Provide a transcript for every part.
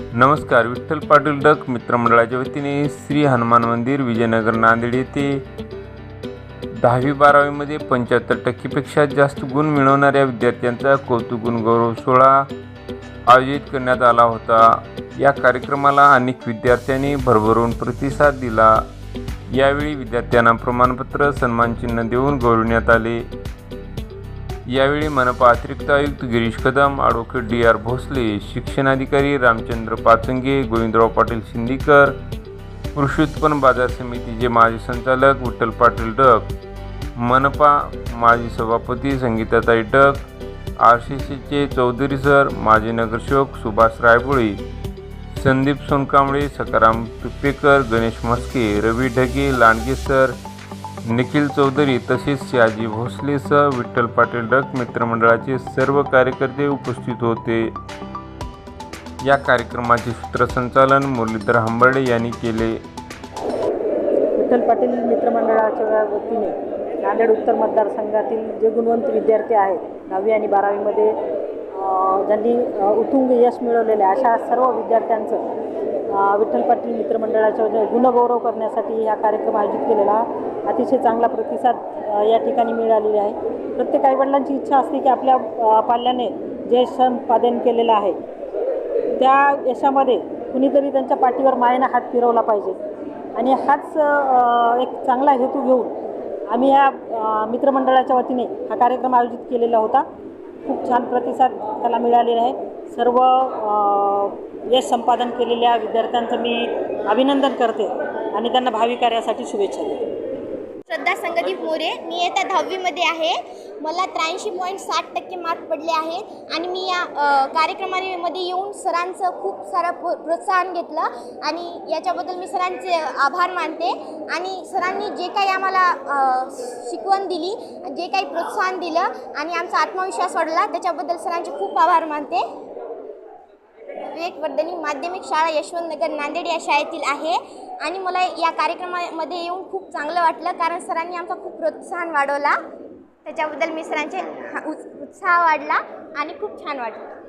नमस्कार विठ्ठल पाटील डक मित्रमंडळाच्या वतीने श्री हनुमान मंदिर विजयनगर नांदेड येथे दहावी बारावीमध्ये पंच्याहत्तर टक्केपेक्षा जास्त गुण मिळवणाऱ्या विद्यार्थ्यांचा कौतुकगुण गौरव सोहळा आयोजित करण्यात आला होता. या कार्यक्रमाला अनेक विद्यार्थ्यांनी भरभरून प्रतिसाद दिला. यावेळी विद्यार्थ्यांना प्रमाणपत्र सन्मानचिन्ह देऊन गौरवण्यात आले. यावेळी मनपा अतिरिक्त आयुक्त Girish Kadam advocate D R Bhosale शिक्षणाधिकारी रामचंद्र पाचंगे गोविंदराव पाटील शिंदीकर कृषी उत्पन्न बाजार समितीचे माजी संचालक विठ्ठल पाटील डक मनपा माजी सभापती संगीताताई डक आर सी सीचे चौधरी सर माजी नगरसेवक सुभाष रायबोळी संदीप सोनकांबळे सकाराम पिप्पेकर गणेश म्हस्के रवी ढगे लांडगे सर निखिल चौधरी तसेच शहाजी भोसलेसह विठ्ठल पाटील डक मित्रमंडळाचे सर्व कार्यकर्ते उपस्थित होते. या कार्यक्रमाचे सूत्रसंचालन मुरलीधर हंबर्डे यांनी केले. विठ्ठल पाटील मित्रमंडळाच्या वतीने नांदेड उत्तर मतदारसंघातील जे गुणवंत विद्यार्थी आहेत दहावी आणि बारावीमध्ये ज्यांनी उतुंग उत्तुंग यश मिळवलेले अशा सर्व विद्यार्थ्यांचं विठ्ठल पाटील मित्रमंडळाच्या वतीने गुणगौरव करण्यासाठी हा कार्यक्रम आयोजित केलेला अतिशय चांगला प्रतिसाद या ठिकाणी मिळालेला आहे. प्रत्येक आईवडिलांची इच्छा असते की आपल्या पाल्याने जे संपादन केलेलं आहे त्या यशामध्ये कुणीतरी त्यांच्या पाठीवर मायेनं हात फिरवला पाहिजे. आणि हाच एक चांगला हेतू घेऊन आम्ही या मित्रमंडळाच्या वतीने हा कार्यक्रम आयोजित केलेला होता. खूप छान प्रतिसाद त्याला मिळालेला आहे. सर्व यश संपादन केलेल्या विद्यार्थ्यांचं मी अभिनंदन करते आणि त्यांना भावी कार्यासाठी शुभेच्छा देते. श्रद्धा संगदीप मोरे मी येत्या दहावीमध्ये आहे. मला त्र्याऐंशी पॉईंट साठ टक्के मार्क पडले आहेत आणि मी या कार्यक्रमामध्ये येऊन सरांचं खूप सारं प्रो प्रोत्साहन घेतलं आणि याच्याबद्दल मी सरांचे आभार मानते आणि सरांनी जे काही आम्हाला शिकवण दिली जे काही प्रोत्साहन दिलं आणि आमचा आत्मविश्वास वाढला त्याच्याबद्दल सरांचे खूप आभार मानते. विवेक वर्धनी माध्यमिक शाळा यशवंतनगर नांदेड या शाळेतील आहे. आणि मला या कार्यक्रमामध्ये येऊन खूप चांगलं वाटलं कारण सरांनी आमचा खूप प्रोत्साहन वाढवला. त्याच्याबद्दल मी सरांचे हा- उत्- उत्साह वाढला आणि खूप छान वाटलं.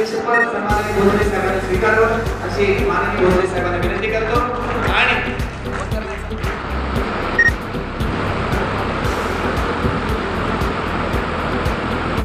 अध्यक्षपद सन्माननीय भोसले साहेबांनी स्वीकारलं अशी माननीय भोसले साहेबांना विनंती करतो. आणि